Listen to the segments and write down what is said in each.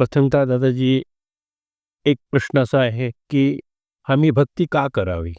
प्रथमतः दादाजी एक प्रश्न असा आहे की आम्ही भक्ती का करावी?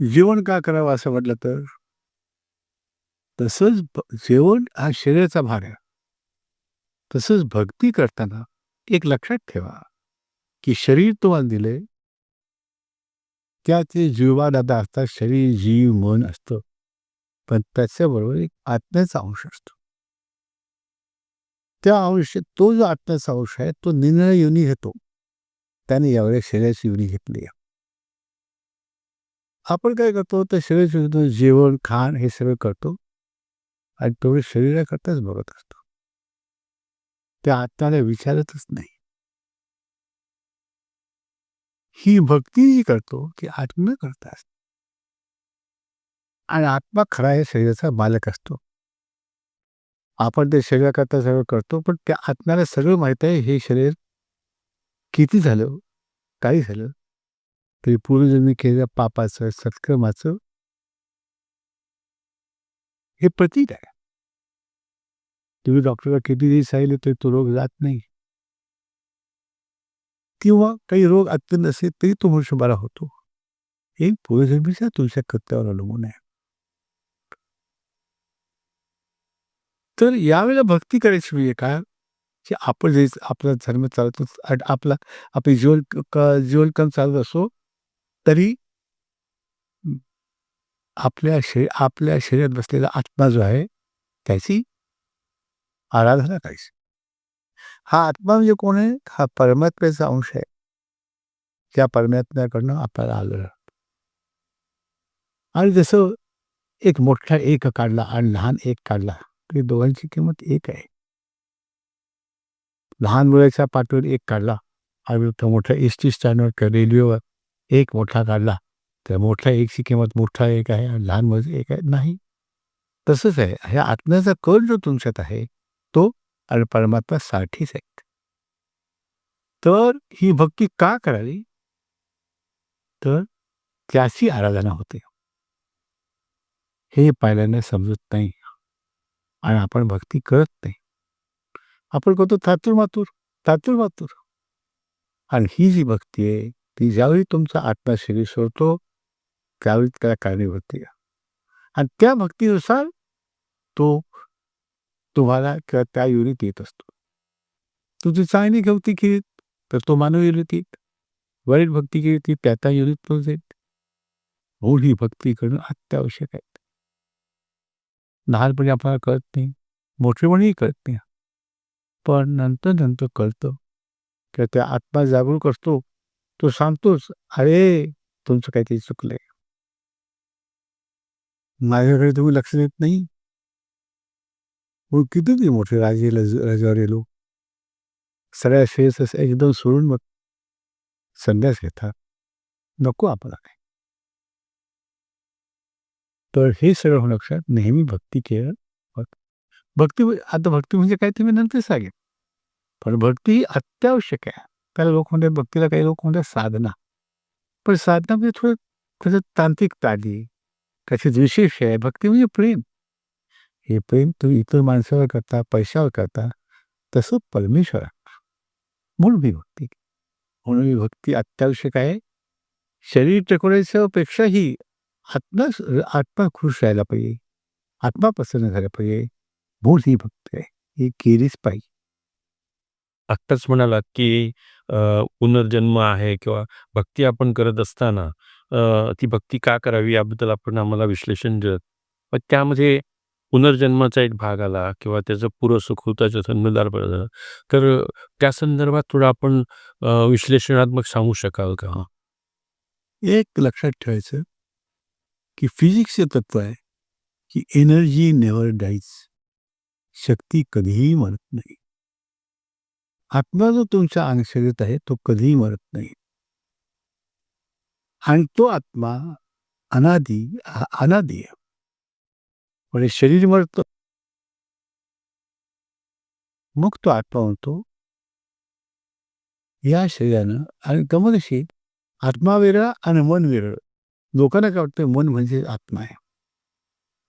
जेवण का करावं असं म्हटलं तर? तसंच जेवण हा शरीराचा भाग आहे. तसंच भक्ती करताना एक लक्षात ठेवा की शरीर तुम्हाला दिले त्या ते जीवादादा असतात शरीर जीव मन असतं. पण त्याच्याबरोबर एक आत्म्याचा अंश असतो. त्या अंश तो जो आत्म्याचा अंश आहे तो निर्णय युनी घेतो त्याने यावेळेस शरीराची युनी घेतली आहे. आपण काय करतो तर शरीर जेवण खाण हे सगळं करतो आणि तेवढे शरीराकरताच बघत असतो. त्या आत्म्याला विचारतच नाही. ही भक्ती जी करतो ती आत्म्या करता असते. आणि आत्मा खरा हे शरीराचा मालक असतो. आपण ते शरीराकरता सगळं करतो पण त्या आत्म्याला सगळं माहीत आहे हे शरीर किती झालं काही झालं. तरी पूर्वजन्मी केलेल्या पापाचं सत्कर्माचं हे प्रतीक आहे. तुम्ही डॉक्टरला किती दिवस सांगितले तरी तो रोग जात नाही. किंवा काही रोग अत्यंत असेल तरी तो मनुष्य बरा होतो. हे पूर्वजन्मीच्या तुमच्या कृत्यावर अवलंबून आहे. तर यावेळेला भक्ती करायची म्हणजे काय की? आपण जे आपला धर्म चालतो आपला आपली जीवन क- जीवनक्रम चालत असो तरी आपल्या शरी आपल्या शरीरात बसलेला आत्मा जो आहे त्याची आराधना करायची. हा आत्मा म्हणजे कोण आहे? हा परमात्म्याचा अंश आहे. त्या परमात्म्याकडनं आपल्याला आलं आणि जसं एक मोठा एक काढला आणि लहान एक काढला तरी दोघांची किंमत एक आहे. लहान मुलाच्या पाठीवर एक काढला. आणि तो मोठ्या एस टी स्टँडवर किंवा रेल्वेवर एक मोठा काढला. तर मोठ्या एकची किंमत मोठा एक आहे आणि लहान मुलाची एक आहे. नाही. तसंच आहे. ह्या आत्म्याचा कल जो तुमच्यात आहे तो आणि परमात्मा साठीच आहे. तर ही भक्ती का करावी? तर त्याची आराधना होते. हे पाहिल्याने समजत नाही. आणि आपण भक्ती करत नाही. आपण करतो थातुरमातूर थातुरमातूर आणि ही जी भक्ती आहे ती ज्यावेळी तुमचा आत्मा शरीर सोडतो त्यावेळी त्याला कारणीभूत आणि त्या भक्तीनुसार तो तुम्हाला किंवा त्या युनित येत असतो. तुझी चांगली घेवती केली तर तो मानव युनित येत वाईट भक्ती केली ती त्या त्या युनित पोहोचेल म्हणून ही भक्ती करणं अत्यावश्यक आहे. लहानपणी आपल्याला कळत नाही मोठेपणीही कळत नाही. पण नंतर नंतर कळतं की त्या आत्मा जागरूक असतो तो सांगतोच अरे तुमचं काहीतरी चुकलंय. माझ्याकडे तुम्ही लक्ष देत नाही. किती ते मोठे राजे लज रजवाडे सगळ्या श्रेयस एकदम सोडून मग संन्यास घेतात. नको आपण काय तर हे सगळं लक्षात नेहमी भक्ती. केलं भक्ती म्हणजे- आता भक्ती म्हणजे काय ते मी नंतर सांगेन पण भक्ती ही अत्यावश्यक आहे. त्याला लोक म्हणतात भक्तीला काही लोक म्हणतात साधना. पण साधना म्हणजे थोडं त्याच्यात तांत्रिकता आली. त्याच्यात विशेष आहे भक्ती म्हणजे प्रेम. हे प्रेम तुम्ही इतर माणसावर करता पैशावर करता तसं परमेश्वर म्हणून ही भक्ती म्हणून ही भक्ती अत्यावश्यक आहे. शरीर टेकवण्याच्या पेक्षाही आत्मा आत्मा खुश राहायला पाहिजे. आत्मा प्रसन्न झाला पाहिजे. म्हणून ही भक्ती आहे. ही केलीच पाहिजे. आत्ताच म्हणालात की अ, पुनर्जन्म आहे किंवा भक्ती आपण करत असताना अ, ती भक्ती का करावी याबद्दल आपण आम्हाला विश्लेषण दिलं. पण त्यामध्ये पुनर्जन्माचा एक भाग आला किंवा त्याचं पूर्वसुखृताचं जन्मदार झालं तर त्या संदर्भात थोडं आपण अ, विश्लेषणात्मक सांगू शकाल का? एक लक्षात ठेवायचं. की फिजिक्सचे तत्व आहे की एनर्जी नेवर डाईज शक्ती कधीही मरत नाही आत्मा जो तुमच्या अंग शरीरात आहे तो कधीही मरत नाही आणि तो आत्मा अनादी अनादी आहे. म्हणजे शरीर मरतं. मग तो आत्मा म्हणतो या शरीरानं आणि गंमत आत्मा वेगळा आणि मन वेगळं. लोकांना काय वाटतं मन म्हणजे आत्मा आहे.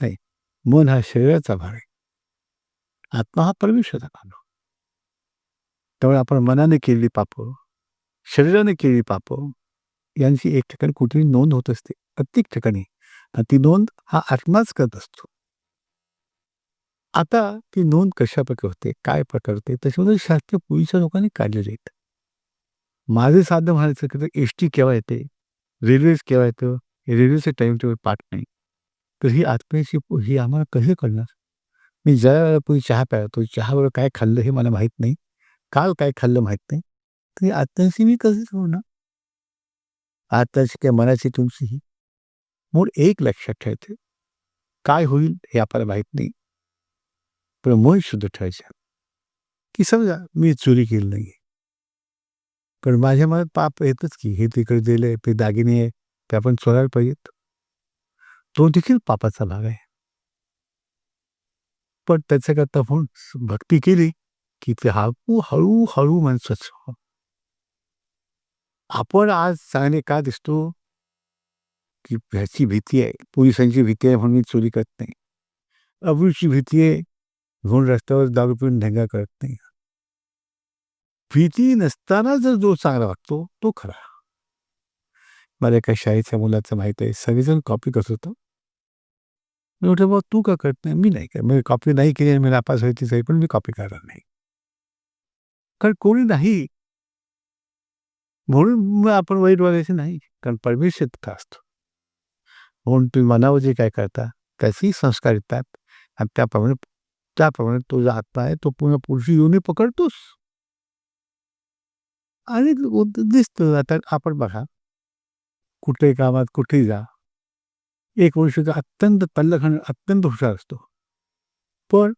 नाही. मन हा शरीराचा भाग आहे. आत्मा हा परमेश्वराचा भाग त्यामुळे आपण मनाने केलेली पापं, शरीराने केलेली पापं यांची एक ठिकाणी कुठेही नोंद होत असते. प्रत्येक ठिकाणी. आणि ती नोंद हा आत्माच करत असतो. आता ती नोंद कशाप्रकारे होते, काय प्रकार होते, त्याच्यामध्ये शास्त्र पूर्वीच्या लोकांनी काढलेले आहेत. माझं साधं म्हणायचं की एस टी केव्हा येते, रेल्वेज केव्हा येतं, रेल्वेचं टाईम टेबल पाठ नाही. तर ही आत्म्याची ही आम्हाला कसं कळणार? मी ज्या वेळेपूर्वी चहा प्यायतो, चहाबरोबर काय खाल्लं हे मला माहीत नाही. काल काय खाल्लं माहीत नाही. तर ही आत्म्याशी मी कसं जोडणार? आत्म्याची काय मनाची तुमची ही मूळ एक लक्षात ठेवायचं. काय होईल हे आपल्याला माहीत नाही. पण मन शुद्ध ठेवायचं. की समजा मी चोरी केली नाहीये. पण माझ्या मनात पाप येतच की हे तिकडे दिलंय, ते दागिने आहे, ते आपण चोरायला पाहिजेत. तो देखील पापाचा भाग आहे. पण त्याच्याकरता आपण भक्ती केली की ते हळू हळू-हळू मन स्वच्छ आपण आज चांगले का दिसतो? की ह्याची भीती आहे. पोलिसांची भीती आहे म्हणून मी चोरी करत नाही. अब्रूची भीती आहे म्हणून रस्त्यावर दारू पिऊन ढेंगा करत नाही. भीती नसताना जर जो चांगला वागतो तो खरा. मला एका शाळेच्या मुलाचं माहीत आहे. सगळेजण कॉपी करत होतं. मी म्हटलं, "बाबा तू का करत नाही?" "मी नाही करत. मी कॉपी नाही केली आणि मी नापास व्हायची तरी पण मी कॉपी करणार नाही." कारण कोणी नाही. म्हणून आपण वाईट वागायचं नाही. कारण परमेश्वर इतका असतो. म्हणून तुम्ही मनावर जे काय करता त्याचेही संस्कार येतात आणि त्याप्रमाणे त्याप्रमाणे तो जो आत्मा आहे तो पुन्हा पुरुष येऊनही पकडतोस आणि दिसतो आता आपण बघा कुठे कामात कुठेही जा. एक मनुष्य अत्यंत तल्लख आणि अत्यंत हुशार असतो. पण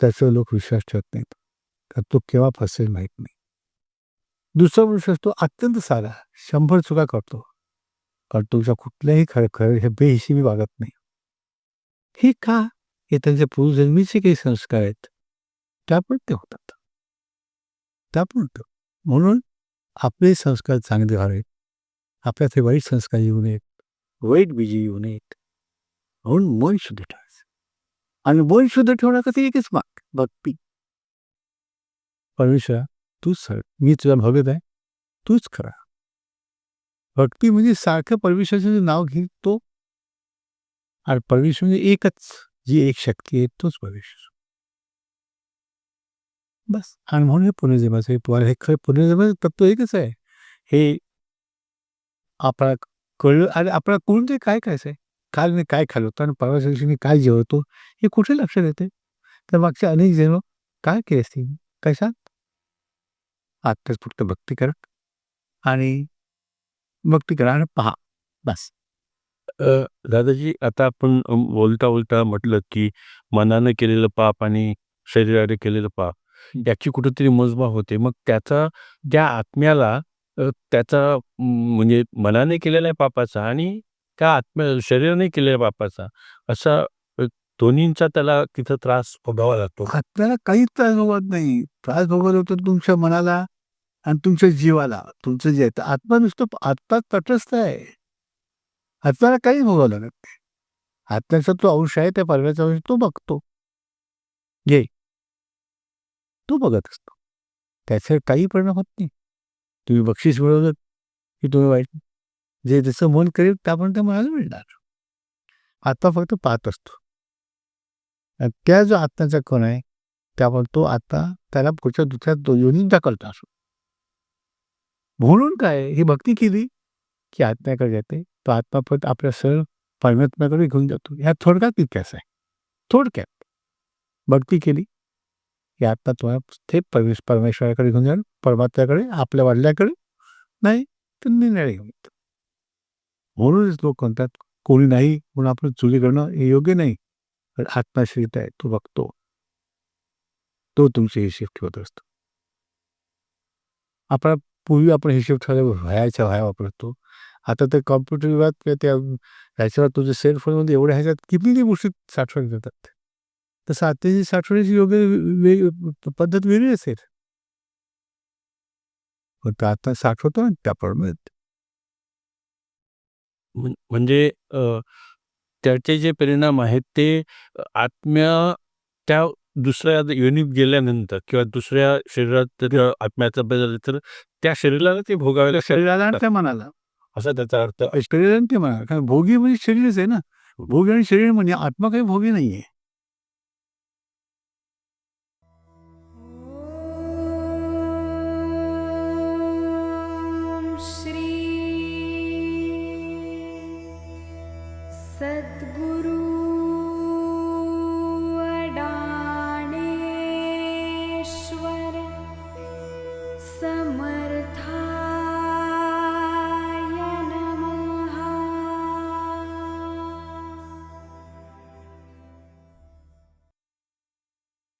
त्याच्यावर लोक विश्वास ठेवत नाहीत. का तो केव्हा फसेल माहीत नाही. दुसरा मनुष्य असतो अत्यंत साधा, शंभर चुका करतो. कारण तुमच्या कुठल्याही खरं खरं हे बेहिशेबी वागत नाही. हे का? हे त्यांच्या पूर्वजन्मीचे काही संस्कार आहेत. त्यामुळे ते होतात. त्यामुळे म्हणून आपले संस्कार चांगले व्हावेत. आपल्यात हे वाईट संस्कार येऊ नयेत. वाईट बीजे येऊ नयेत. म्हणून मन शुद्ध ठेवायचं. आणि मन शुद्ध ठेवण्यासाठी एकच मार्ग भक्ती. परमेश्वरा तूच सर. मी तुझा भगत आहे. तूच खरा. भक्ती म्हणजे सारखं परमेश्वराचं नाव घेत तो आणि परमेश्वर म्हणजे एकच जी एक शक्ती आहे तोच परमेश्वर. बस. आणि म्हणून हे पुनर्जन्माचं हे हे खरं पुनर्जन्माचं तत्व एकच आहे. हे आपल्याला कळलं आणि आपल्याला कळून ते काय करायचं आहे? काल मी काय खाल्लं होतं आणि परवाच्या दिवशी मी काय जेवतो हे कुठे लक्षात येते? तर मागचे अनेक जन्म काय केले असतील? कशात? आत्ताच फक्त भक्ती करा आणि भक्ती करा आणि पहा. बस. अ, दादाजी आता आपण अ, बोलता-बोलता म्हटलं की मनानं केलेलं पाप आणि शरीराने केलेलं पाप याची कुठेतरी मोजमाप होते. मग त्याचा त्या आत्म्याला अ, त्याचा म्हणजे मनाने केलेल्या पापाचा आणि त्या आत्म्या शरीराने केलेल्या पापाचा असा अ, दोन्हींचा त्याला तिथं त्रास भोगावा लागतो. आत्म्याला काहीच त्रास भोगवत नाही. त्रास भोगवला होतो तुमच्या मनाला आणि तुमच्या जीवाला. तुमचं जे आहे आत्मा नुसतं आत्मा तटस्थ आहे. आत्म्याला काहीच भोगावं लागत नाही. आत्म्याचा तो अंश आहे त्या परव्याचा अंश तो बघतो. जे तो बघत असतो. त्याचा काही परिणाम होत नाही. तुम्ही बक्षीस मिळवलं की तुम्ही वाईट जे जसं मन करेल त्यापर्यंत ते मनाला मिळणार. आत्मा फक्त पाहत असतो. त्या जो आत्म्याचा कण आहे त्यामुळे तो आत्मा त्याला पुढच्या दुसऱ्या योनीत दाखवतो असतो. म्हणून काय ही भक्ती केली की आत्म्याकडे जाते. तो आत्मा फक्त आपल्या सर परमात्म्याकडे घेऊन जातो. ह्या थोडक्यात इतिहास आहे. थोडक्यात. भक्ती केली की आत्मा तुम्हाला थेट परमेश परमेश्वराकडे घेऊन जाईल. परमात्म्याकडे, आपल्या वडिलांकडे नाही तर निर्णय घेऊन येतो. म्हणूनच लोक म्हणतात कोणी नाही म्हणून आपण चुली करणं हे योग्य नाही. पण आत्मा आहे तो बघतो. तो तुमची हिशेब ठेवत असतो. आपण पूर्वी आपण हिशेब ठेवायला व्हायच्या वह्या वापरतो. आता ते कॉम्प्युटर युगात त्या ह्याच्यावर तुझ्या सेलफोनमध्ये एवढ्या ह्याच्यात किती गोष्टी साठवण देतात तसं आत्ताची साठवण्याची योग्य पद्धत वेगळी असेल. पण आता साठवतो ना त्या प्रमाणात. म्हण म्हणजे अ, त्याचे जे परिणाम आहेत ते आत्म्या त्या दुसऱ्या योनीत गेल्यानंतर किंवा दुसऱ्या शरीरात जर आत्म्याचा बदल तर त्या शरीराला ते भोगावे शरीराला आणि त्या मनाला. असा त्याचा अर्थ शरीर आणि ते मनाला. कारण भोगी म्हणजे शरीरच आहे ना. भोगी आणि शरीर म्हणजे आत्मा काही भोगी नाहीये. রাত